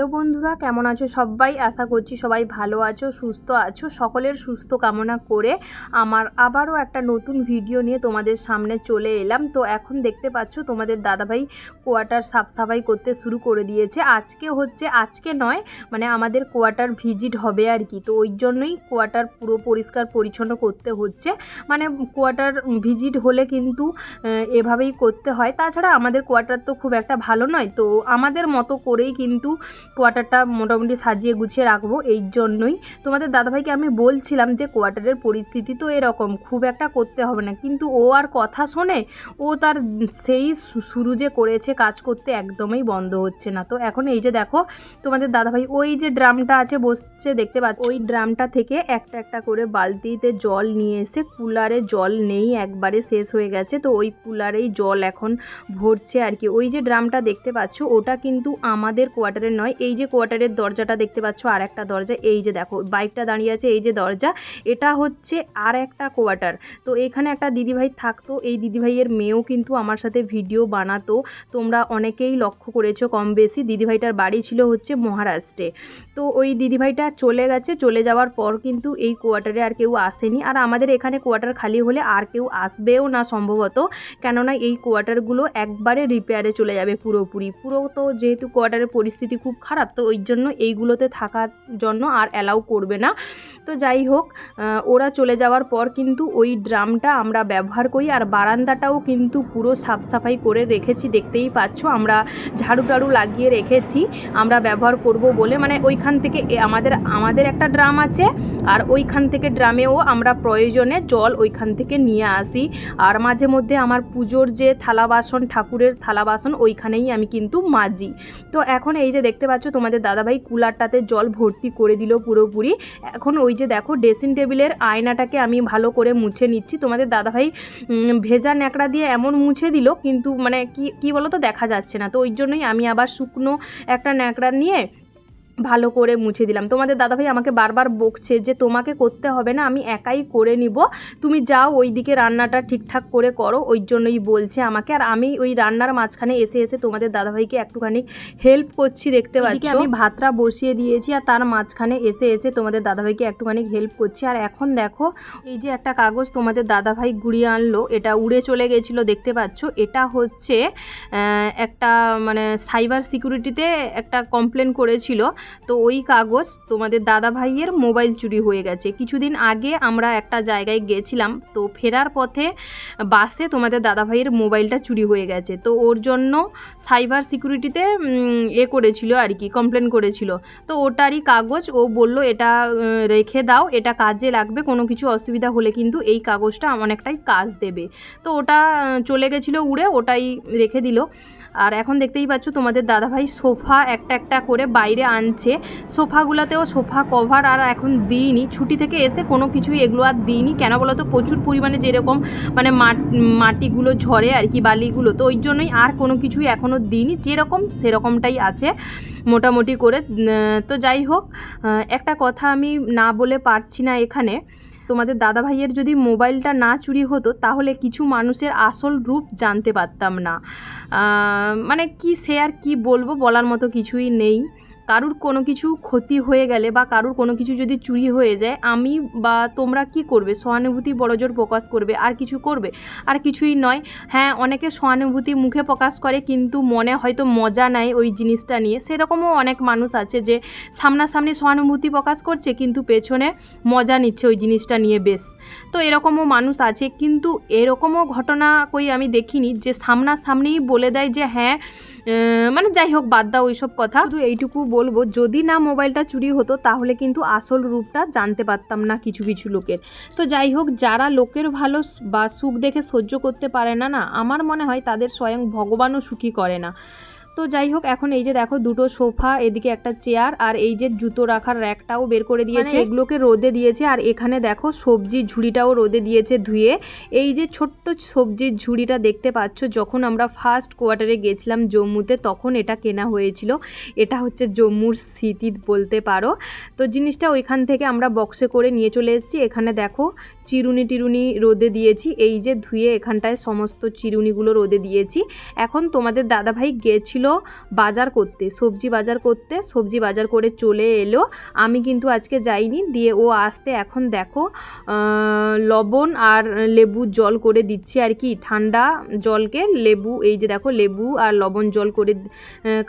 Hello বন্ধুরা, কেমন আছো সবাই? আশা করছি সবাই ভালো আছো, সুস্থ আছো। সকলের সুস্থ কামনা করে আমার আবারও একটা নতুন ভিডিও নিয়ে তোমাদের সামনে চলে এলাম। তো এখন দেখতে পাচ্ছ, তোমাদের দাদাভাই কোয়ার্টার সাফ সাফাই করতে শুরু করে দিয়েছে। আজকে হচ্ছে, আজকে নয় মানে আমাদের কোয়ার্টার ভিজিট হবে আর কি। তো ওই জন্যই কোয়ার্টার পুরো পরিষ্কার পরিচ্ছন্ন করতে হচ্ছে। মানে কোয়ার্টার ভিজিট হলে কিন্তু এভাবেই করতে হয়। তাছাড়া আমাদের কোয়ার্টার তো খুব একটা ভালো নয়। তো আমাদের মতো করেই কিন্তু কোয়ার্টারটা মোটামুটি সাজিয়ে গুছিয়ে রাখব এই জন্যই। তোমাদের দাদাভাইকে আমি বলছিলাম যে কোয়ার্টারের পরিস্থিতি তো এরকম, খুব একটা করতে হবে না। কিন্তু ও আর কথা শোনে, ও তার সেই শুরু যে করেছে কাজ করতে একদমই বন্ধ হচ্ছে না। তো এখন এই যে দেখো, তোমাদের দাদাভাই, ওই যে ড্রামটা আছে বসছে দেখতে পাচ্ছ, ওই ড্রামটা থেকে একটা একটা করে বালতিতে জল নিয়ে এসে কুলারে জল নেই, একবারে শেষ হয়ে গেছে। তো ওই কুলারেই জল এখন ভরছে আর কি। ওই যে ড্রামটা দেখতে পাচ্ছ, ওটা কিন্তু আমাদের কোয়ার্টারের নয়, এই যে কোয়ার্টারের দরজাটা দেখতে পাচ্ছ আর একটা দরজা, এই যে দেখো, বাইকটা দাঁড়িয়ে আছে, এই যে দরজা, এটা হচ্ছে আর একটা কোয়ার্টার। তো এখানে একটা দিদিভাই থাকতো, এই দিদিভাইয়ের মেয়েও কিন্তু আমার সাথে ভিডিও বানাতো। তোমরা অনেকেই লক্ষ্য করেছ কম বেশি, দিদিভাইটার বাড়ি ছিল হচ্ছে মহারাষ্ট্রে তো ওই দিদিভাইটা চলে গেছে, চলে যাওয়ার পর কিন্তু এই কোয়ার্টারে আর কেউ আসেনি। আর আমাদের এখানে কোয়ার্টার খালি হলে আর কেউ আসবেও না সম্ভবত। কেননা এই কোয়ার্টারগুলো একবারে রিপেয়ারে চলে যাবে পুরোপুরি। পুরো তো যেহেতু কোয়ার্টারের পরিস্থিতি খুব খারাপ। তো ওই জন্য এইগুলোতে থাকার জন্য আর অ্যালাউ করবে না। তো যাই হোক ওরা চলে যাওয়ার পর কিন্তু ওই ড্রামটা আমরা ব্যবহার করি আর বারান্দাটাও কিন্তু পুরো সাফ সাফাই করে রেখেছি, দেখতেই পাচ্ছ। আমরা ঝাড়ু টাড়ু লাগিয়ে রেখেছি, আমরা ব্যবহার করব বলে। মানে ওইখান থেকে আমাদের আমাদের একটা ড্রাম আছে আর ওইখান থেকে ড্রামেও আমরা প্রয়োজনে জল ওইখান থেকে নিয়ে আসি। আর মাঝে মধ্যে আমার পুজোর যে থালা বাসন, ঠাকুরের থালা বাসন, ওইখানেই আমি কিন্তু মাজি। তো এখন এই যে দেখতে পাচ্ছ তোমাদের দাদাভাই কুলারটাতে জল ভর্তি করে দিল পুরোপুরি। এখন ওই যে দেখো ড্রেসিং টেবিলের আয়নাটাকে আমি ভালো করে মুছে নিচ্ছি। তোমাদের দাদাভাই ভেজা ন্যাকড়া দিয়ে এমন মুছে দিল, কিন্তু মানে কি কি বলো তো দেখা যাচ্ছে না। তো ওই জন্যই আমি আবার শুকনো একটা ন্যাকড়া নিয়ে ভালো করে মুছে দিলাম। তোমাদের দাদাভাই আমাকে বারবার বকছে যে তোমাকে করতে হবে না আমি একাই করে নিব। তুমি যাও ওই দিকে রান্নাটা ঠিকঠাক করে করো ওই জন্যই বলছে আমাকে। আর আমি ওই রান্নার মাঝখানে এসে এসে তোমাদের দাদাভাইকে একটুখানি হেল্প করছি দেখতে পাচ্ছি? আমি ভাতটা বসিয়ে দিয়েছি আর তার মাঝখানে এসে এসে তোমাদের দাদাভাইকে একটুখানি হেল্প করছি। আর এখন দেখো এই যে একটা কাগজ তোমাদের দাদাভাই গুড়িয়ে আনলো এটা উড়ে চলে গেছিল দেখতে পাচ্ছ? এটা হচ্ছে একটা মানে সাইবার সিকিউরিটিতে একটা কমপ্লেন করেছিল। তো ওই কাগজ তোমাদের দাদা ভাইয়ের মোবাইল চুরি হয়ে গেছে। কিছুদিন আগে আমরা একটা জায়গায় গেছিলাম, তো ফেরার পথে বাসে তোমাদের দাদা ভাইয়ের মোবাইলটা চুরি হয়ে গেছে। তো ওর জন্য সাইবার সিকিউরিটিতে এ করেছিল আর কি, কমপ্লেন করেছিল। তো ওটারই কাগজ, ও বলল, এটা রেখে দাও, এটা কাজে লাগবে, কোনো কিছু অসুবিধা হলে কিন্তু এই কাগজটা অনেকটাই কাজ দেবে। তো ওটা চলে গেছিল উড়ে, ওটাই রেখে দিল। আর এখন দেখতেই পাচ্ছ তোমাদের দাদাভাই সোফা একটা একটা করে বাইরে আনছে। সোফাগুলোতেও সোফা কভার আর এখন দিইনি। ছুটি থেকে এসে কোনো কিছুই এগুলো আর দিইনি। কেন বলো তো? প্রচুর পরিমাণে যেরকম মানে মাট- মাটিগুলো ঝরে আর কি, বালিগুলো। তো ওই জন্যই আর কোনো কিছুই এখনও দিইনি। যেরকম সেরকমটাই আছে মোটামুটি করে। তো যাই হোক একটা কথা আমি না বলে পারছি না এখানে। তোমাদের দাদা ভাইয়ের যদি মোবাইলটা না চুরি হতো, তাহলে কিছু মানুষের আসল রূপ জানতে পারতাম না। মানে কি সে আর কি বলব বলার মতো কিছুই নেই। কারুর কোনো কিছু ক্ষতি হয়ে গেলে বা কারুর কোনো কিছু যদি চুরি হয়ে যায়, আমি বা তোমরা কি করবে? সহানুভূতি বড়জোর প্রকাশ করবে। আর কিছু করবে? আর কিছুই নয়। হ্যাঁ অনেকে সহানুভূতি মুখে প্রকাশ করে কিন্তু মনে হয়তো মজা নেয় ওই জিনিসটা নিয়ে। সেরকমও অনেক মানুষ আছে যে সামনাসামনি সহানুভূতি প্রকাশ করছে কিন্তু পেছনে মজা নিচ্ছে ওই জিনিসটা নিয়ে বেশ। তো এরকমও মানুষ আছে। কিন্তু এরকমও ঘটনা কই আমি দেখিনি যে সামনাসামনিই বলে দেয় যে হ্যাঁ মানে যাই হোক, বাদ দাও ওইসব কথা। শুধু এইটুকু বলব, যদি না মোবাইলটা চুরি হতো, তাহলে কিন্তু আসল রূপটা জানতে পারতাম না কিছু কিছু লোকের। তো যাই হোক, যারা লোকের ভালো বা সুখ দেখে সহ্য করতে পারে না না, আমার মনে হয় তাদের স্বয়ং ভগবানও সুখী করে না। তো যাই হোক এখন এই যে দেখো দুটো সোফা এদিকে একটা চেয়ার আর এই যে জুতো রাখার র্যাকটাও বের করে দিয়েছে। এগুলোকে রোদে দিয়েছে আর এখানে দেখো সবজির ঝুড়িটাও রোদে দিয়েছে ধুয়ে। এই যে ছোট্ট সবজির ঝুড়িটা দেখতে পাচ্ছ যখন আমরা ফার্স্ট কোয়ার্টারে গেছিলাম জম্মুতে তখন এটা কেনা হয়েছিল। এটা হচ্ছে জম্মুর স্মৃতি বলতে পারো। তো জিনিসটা ওইখান থেকে আমরা বক্সে করে নিয়ে চলে এসেছি। এখানে দেখো চিরুনি টিরুনি রোদে দিয়েছি। এই যে ধুয়ে এখানটায় সমস্ত চিরুনিগুলো রোদে দিয়েছি। এখন তোমাদের দাদাভাই গেছিল গেছিল বাজার করতে সবজি বাজার করতে সবজি বাজার করে চলে এলো। আমি কিন্তু আজকে যাইনি দিয়ে ও আসতে এখন দেখো লবণ আর লেবু জল করে দিচ্ছি আর কি ঠান্ডা জলকে। লেবু এই যে দেখো লেবু আর লবণ জল করে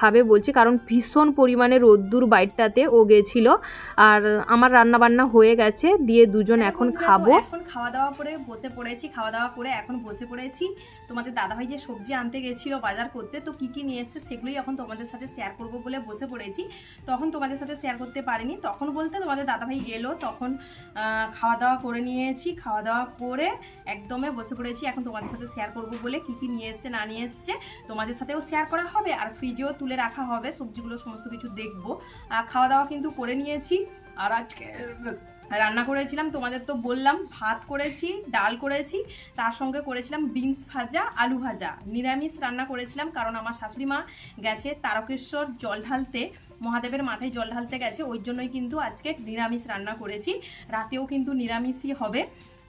খাবে বলছে কারণ ভীষণ পরিমাণে রোদ্দুর বাইরটাতে ও গেছিল। আর আমার রান্না বান্না হয়ে গেছে দিয়ে দুজন এখন খাব। এখন খাওয়া দাওয়া করে বসে পড়েছি খাওয়া দাওয়া করে এখন বসে পড়েছি। তোমাদের দাদাভাই যে সবজি আনতে গেছিল বাজার করতে তো কি কি নিয়ে এসেছে সেগুলোই এখন তোমাদের সাথে শেয়ার করব বলে বসে পড়েছি। তখন তোমাদের সাথে শেয়ার করতে পারিনি। তখন বলতে তোমাদের দাদাভাই এলো, তখন খাওয়া দাওয়া করে নিয়েছি। খাওয়া দাওয়া করে একদমে বসে পড়েছি। এখন তোমাদের সাথে শেয়ার করব বলে কি কি নিয়ে এসছে, না নিয়ে এসছে। তোমাদের সাথেও শেয়ার করা হবে আর ফ্রিজেও তুলে রাখা হবে। সবজিগুলো, সমস্ত কিছু দেখব। আর খাওয়া দাওয়া কিন্তু করে নিয়েছি। আর আজকে রান্না করেছিলাম, তোমাদের তো বললাম, ভাত করেছি, ডাল করেছি, তার সঙ্গে করেছিলাম বিনস ভাজা, আলু ভাজা। নিরামিষ রান্না করেছিলাম, কারণ আমার শাশুড়ি মা গেছে তারকেশ্বর জল ঢালতে, মহাদেবের মাথায় জল ঢালতে গেছে, ওই জন্যই কিন্তু আজকে নিরামিষ রান্না করেছি। রাতেও কিন্তু নিরামিষই হবে।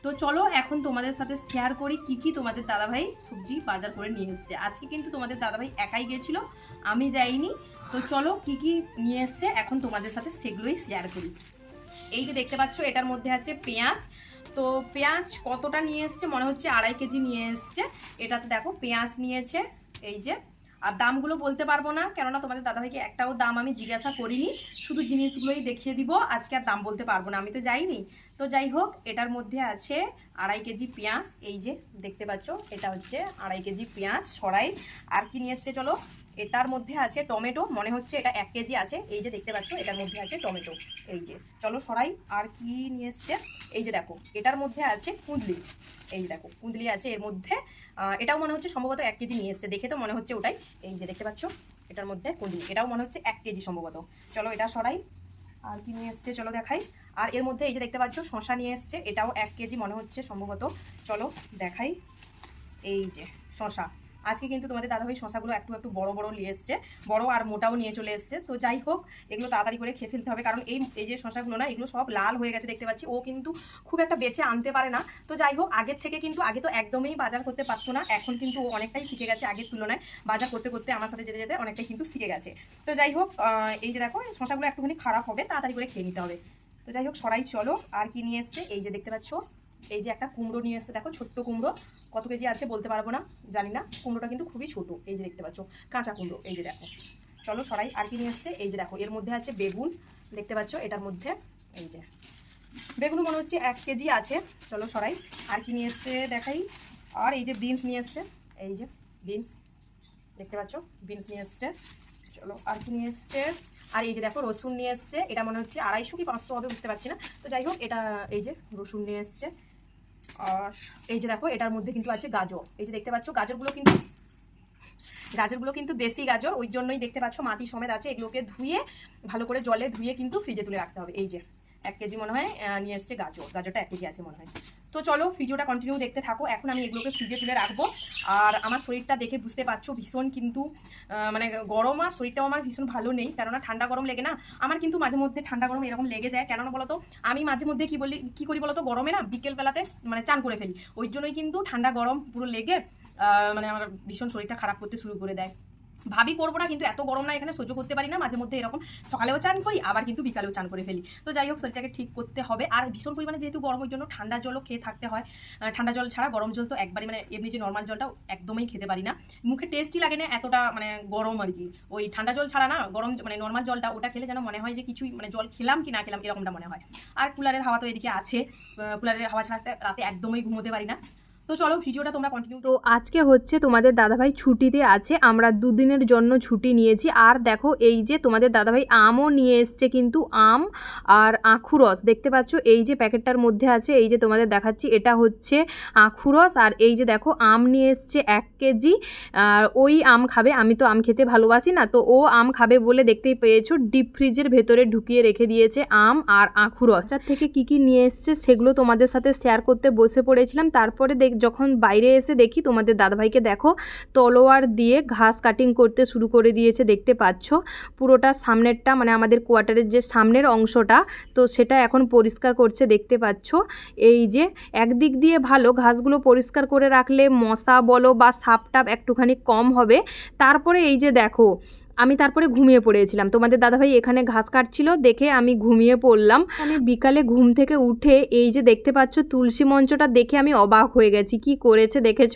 তো চলো, এখন তোমাদের সাথে শেয়ার করি কি কি তোমাদের দাদাভাই সবজি বাজার করে নিয়ে এসছে। আজকে কিন্তু তোমাদের দাদাভাই একাই গেছিল, আমি যাইনি। তো চলো, কি কি নিয়ে এসছে, এখন তোমাদের সাথে সেগুলোই শেয়ার করি। এই যে দেখতে পাচ্ছ, এটার মধ্যে আছে পেঁয়াজ। তো পেঁয়াজ কতটা নিয়ে এসছে? মনে হচ্ছে আড়াই কেজি নিয়ে এসছে। এটাতে দেখো পেঁয়াজ নিয়েছে, এই যে। আর দামগুলো বলতে পারব না, কেননা তোমাদের দাদা দাদাভাইকে একটাও দাম আমি জিজ্ঞাসা করিনি। শুধু জিনিসগুলোই দেখিয়ে দিব, আজকে আর দাম বলতে পারব না, আমি তো যাইনি। তো যাই হোক, এটার মধ্যে আছে আড়াই কেজি পেঁয়াজ, এই যে দেখতে পাচ্ছ, এটা হচ্ছে আড়াই কেজি পেঁয়াজ সরাই। আর কি নিয়ে এসছে, চলো? এটার মধ্যে আছে টমেটো, মনে হচ্ছে এটা এক কেজি আছে। এই যে দেখতে পাচ্ছ, এটার মধ্যে আছে টমেটো। এই যে, চলো সরাই, আর কি নিয়ে এসছে? এই যে দেখো, এটার মধ্যে আছে কুঁদলি। এই যে দেখো, কুঁদলি আছে এর মধ্যে। এটাও মনে হচ্ছে সম্ভবত এক কেজি নিয়ে এসছে, দেখে তো মনে হচ্ছে ওটাই। এই যে দেখতে পাচ্ছ, এটার মধ্যে কুঁদলি। এটাও মনে হচ্ছে এক কেজি সম্ভবত। চলো এটা সরাই, আর কি নিয়ে এসছে চলো দেখাই। আর এর মধ্যে এই যে দেখতে পাচ্ছ শশা নিয়ে এসছে, এটাও এক কেজি মনে হচ্ছে সম্ভবত। চলো দেখাই। এই যে শশা আজকে কিন্তু তোমাদের দাদাভাই শশাগুলো একটু একটু বড় বড় নিয়ে এসছে, বড় আর মোটাও নিয়ে চলে এসছে। তো যাই হোক, এগুলো তাড়াতাড়ি করে খেয়ে ফেলতে হবে, কারণ এই এই যে শশাগুলো না, এগুলো সব লাল হয়ে গেছে দেখতে পাচ্ছি। ও কিন্তু খুব একটা বেছে আনতে পারে না। তো যাই হোক, আগের থেকে কিন্তু, আগে তো একদমই বাজার করতে পারতো না। এখন কিন্তু ও অনেকটাই শিখে গেছে আগের তুলনায়। বাজার করতে করতে আমার সাথে যেতে যেতে অনেকটাই কিন্তু শিখে গেছে। তো যাই হোক এই যে দেখো শশাগুলো একটুখানি খারাপ হবে, তাড়াতাড়ি করে খেয়ে নিতে হবে। তো যাই হোক, সরাই চলো, আর কি নিয়ে এসছে? এই যে দেখতে পাচ্ছ, এই যে একটা কুমড়ো নিয়ে এসছে। দেখো, ছোট্ট কুমড়ো। কত কেজি আছে বলতে পারব না, জানি না। কুমড়োটা কিন্তু খুবই ছোট, এই যে দেখতে পাচ্ছ। কাঁচা কুমড়ো, এই যে দেখো। চলো সরাই, আর কি নিয়ে এসছে? এই যে দেখো, এর মধ্যে আছে বেগুন, দেখতে পাচ্ছ? এটার মধ্যে, এই যে। বেগুন মনে হচ্ছে এক কেজি আছে। চলো সরাই, আর কি নিয়ে এসছে দেখাই। আর এই যে বিনস নিয়ে এসছে, এই যে বিনস, দেখতে পাচ্ছ? বিনস নিয়ে এসছে। চলো, আর কি নিয়ে এসছে? আর এই যে দেখো, রসুন নিয়ে এসছে। এটা মনে হচ্ছে আড়াইশো কি পাঁচশো হবে, বুঝতে পারছি না। তো যাই হোক, এটা, এই যে রসুন নিয়ে এসছে। আর এই যে দেখো, এটার মধ্যে কিন্তু আছে গাজর। এই যে দেখতে পাচ্ছ, গাজরগুলো কিন্তু গাজরগুলো কিন্তু দেশি গাজর, ওই জন্যই দেখতে পাচ্ছ মাটি সমেত আছে। এগুলোকে ধুয়ে, ভালো করে জলে ধুয়ে কিন্তু ফ্রিজে তুলে রাখতে হবে। এই যে, এক কেজি মনে হয় নিয়ে এসছে গাজর। গাজরটা এক কেজি আছে মনে হয়। তো চলো ভিডিওটা কন্টিনিউ দেখতে থাকো। এখন আমি এগুলোকে ফ্রিজে তুলে রাখব। আর আমার শরীরটা দেখে বুঝতে পারছ ভীষণ কিন্তু মানে গরম আর শরীরটাও আমার ভীষণ ভালো নেই। কেননা ঠান্ডা গরম লেগে না, আমার কিন্তু মাঝে মধ্যে ঠান্ডা গরম এরকম লেগে যায়। কেননা বলতো, আমি মাঝে মধ্যে কি বলি, কি করি বলতো, গরমে না বিকেলবেলাতে মানে চান করে ফেলি। ওই জন্যই কিন্তু ঠান্ডা গরম পুরো লেগে মানে আমার ভীষণ শরীরটা খারাপ করতে শুরু করে দেয়। ভাবি করব না, কিন্তু এত গরম না, এখানে সহ্য করতে পারি না, মাঝে মধ্যে এরকম সকালেও চান করি, আবার কিন্তু বিকালেও চান করে ফেলি। তো যাই হোক, শরীরটাকে ঠিক করতে হবে। আর ভীষণ পরিমাণে যেহেতু গরমের জন্য ঠান্ডা জলও খেয়ে থাকতে হয়। ঠান্ডা জল ছাড়া গরম জল তো একবারই মানে এমনি যে নর্মাল জলটা একদমই খেতে পারি না। মুখে টেস্টই লাগে না এতটা মানে গরম আর কি। ওই ঠান্ডা জল ছাড়া না, গরম মানে নর্মাল জলটা, ওটা খেলে যেন মনে হয় যে কিছুই মানে জল খেলাম কি না খেলাম, এরকমটা মনে হয়। আর কুলারের হাওয়া তো এদিকে আছে। কুলারের হাওয়া ছাড়া রাতে একদমই ঘুমোতে পারি না। তো চলো ভিডিওটা তোমরা কন্টিনিউ তো আজকে হচ্ছে তোমাদের দাদাভাই ছুটিতে আছে আমরা দুদিনের জন্য ছুটি নিয়েছি। আর দেখো এই যে তোমাদের দাদাভাই আমও নিয়ে এসছে কিন্তু আম আর আখু রস। দেখতে পাচ্ছ এই যে প্যাকেটটার মধ্যে আছে এই যে তোমাদের দেখাচ্ছি এটা হচ্ছে আখু রস। আর এই যে দেখো আম নিয়ে এসছে এক কেজি। আর ওই আম খাবে আমি তো আম খেতে ভালোবাসি না তো ও আম খাবে বলে দেখতেই পেয়েছ ডিপ ফ্রিজের ভেতরে ঢুকিয়ে রেখে দিয়েছে আম আর আখু রস। বাজার থেকে কি কি নিয়ে এসছে সেগুলো তোমাদের সাথে শেয়ার করতে বসে পড়েছিলাম। তারপরে দেখ যখন বাইরে এসে দেখি তোমাদের দাদাভাইকে দেখো, তলোয়ার দিয়ে ঘাস কাটিং করতে শুরু করে দিয়েছে, দেখতে পাচ্ছ? পুরোটা সামনেরটা মানে আমাদের কোয়ার্টারের যে সামনের অংশটা, তো সেটা এখন পরিষ্কার করছে, দেখতে পাচ্ছ? এই যে একদিক দিয়ে ভালো, ঘাসগুলো পরিষ্কার করে রাখলে মশা বলো বা সাপ টাপ একটুখানি কম হবে। তারপরে এই যে দেখো আমি তারপরে ঘুমিয়ে পড়েছিলাম। তোমাদের দাদাভাই এখানে ঘাস কাটছিল, দেখে আমি ঘুমিয়ে পড়লাম। আমি বিকালে ঘুম থেকে উঠে এই যে দেখতে পাচ্ছ তুলসী মঞ্চটা দেখে আমি অবাক হয়ে গেছি। কি করেছে দেখেছ?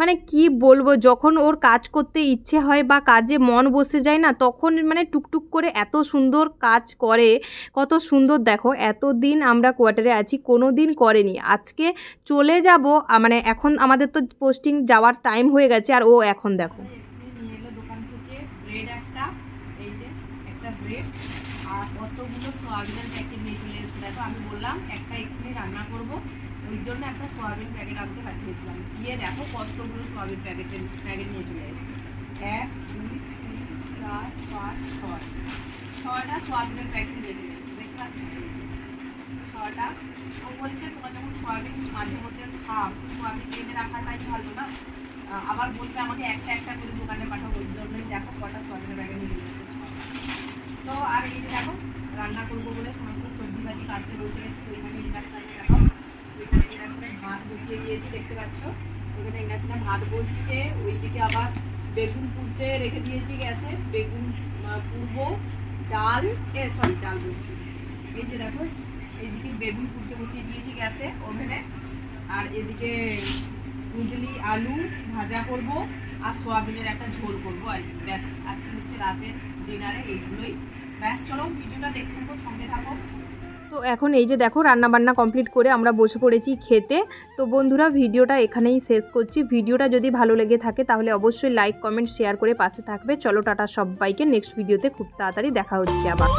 মানে কি বলব, যখন ওর কাজ করতে ইচ্ছে হয় বা কাজে মন বসে যায় না, তখন মানে টুকটুক করে এত সুন্দর কাজ করে, কত সুন্দর দেখো এত দিন আমরা কোয়ার্টারে আছি কোনো দিন করেনি। আজকে চলে যাব মানে এখন আমাদের তো পোস্টিং যাওয়ার টাইম হয়ে গেছে, আর ও এখন দেখো এক্ষুনি নিয়ে এলো দোকান থেকে ব্রেড একটা, এই যে একটা ব্রেড আর কতগুলো সোয়াবিনের প্যাকেট নিয়ে চলে এসেছে। দেখো, আমি বললাম, একটা এক্ষুনি রান্না করব, ওই জন্য একটা সোয়াবিন প্যাকেট আনতে পাঠিয়েছিলাম। গিয়ে দেখো কতগুলো সোয়াবিন প্যাকেটের প্যাকেট নিয়ে চলে এসেছে। এক, দুই, তিন, চার, পাঁচ, ছয়। ছয়টা সোয়াবিনের প্যাকেট নিয়ে চলে এসেছে। দেখতে পাচ্ছি? ছটা ও বলছে, তোমার যখন সোয়াবিন মাঝে মধ্যে খাও সোয়াবিন এনে রাখাটাই ভালো না? আবার বলতে আমাকে একটা একটা করে দোকানে পাঠাবো ওই জন্যই দেখো কটা সোয়াবিনের ব্যাগে নিয়ে ছটা। তো আর এই যে দেখো, রান্না করব বলে সমস্ত সবজি ভাজি কাটতে বসে গেছি, ওইখানে ইন্ডাকশানে দেখো ভাত বসিয়ে দিয়েছি, দেখতে পাচ্ছ? ওইখানে ইন্ডাকশানে ভাত বসছে, ওইদিকে আবার বেগুন পুড়তে রেখে দিয়েছি গ্যাসে, বেগুন পুড়বো, ডাল, এ সরি ডাল বলছি। এই যে দেখো, এইদিকে বেগুন পুড়তে বসিয়ে দিয়েছি গ্যাসে, ওভেনে। আর এদিকে কুঁদলি আলু ভাজা করব আর সোয়াবিনের একটা ঝোল করব আর কি। ব্যাস, আজকে হচ্ছে রাতের ডিনারে এইগুলোই। ব্যাস, চলো ভিডিওটা দেখতে থাকো, সঙ্গে থাকো। তো এখন এই যে দেখো রান্না বান্না কমপ্লিট করে আমরা বসে পড়েছি খেতে। তো বন্ধুরা, ভিডিওটা এখানেই শেষ করছি। ভিডিওটা যদি ভালো লেগে থাকে, তাহলে অবশ্যই লাইক কমেন্ট শেয়ার করে পাশে থাকবে। চলো টাটা সবাইকে। নেক্সট ভিডিওতে খুব তাড়াতাড়ি দেখা হচ্ছে আবার।